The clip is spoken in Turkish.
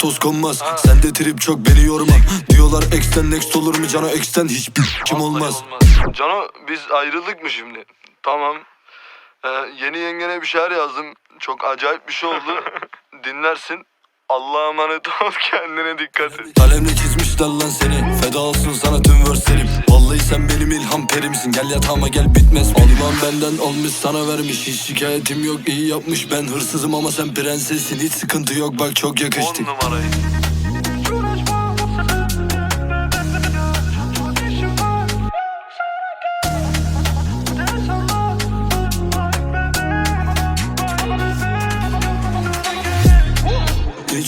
Toz konmaz Sende trip çok beni yorma Diyorlar ex'ten next olur mu cana ex'ten hiçbir kim olmaz Cano biz ayrıldık mı şimdi? Tamam. Ee, yeni yengene bir şeyler yazdım. Çok acayip bir şey oldu. Dinlersin. Allah'a emanet ol kendine dikkat et. Kalemle çizmişler lan seni. Feda olsun sana tüm verslerim Vallahi sen benim ilham perimsin Gel yatağıma gel bitmez. Allah'ım benden olmuş sana vermiş. Hiç şikayetim yok iyi yapmış. Ben hırsızım ama sen prensessin. Hiç sıkıntı yok bak çok 10 yakıştık numarayı.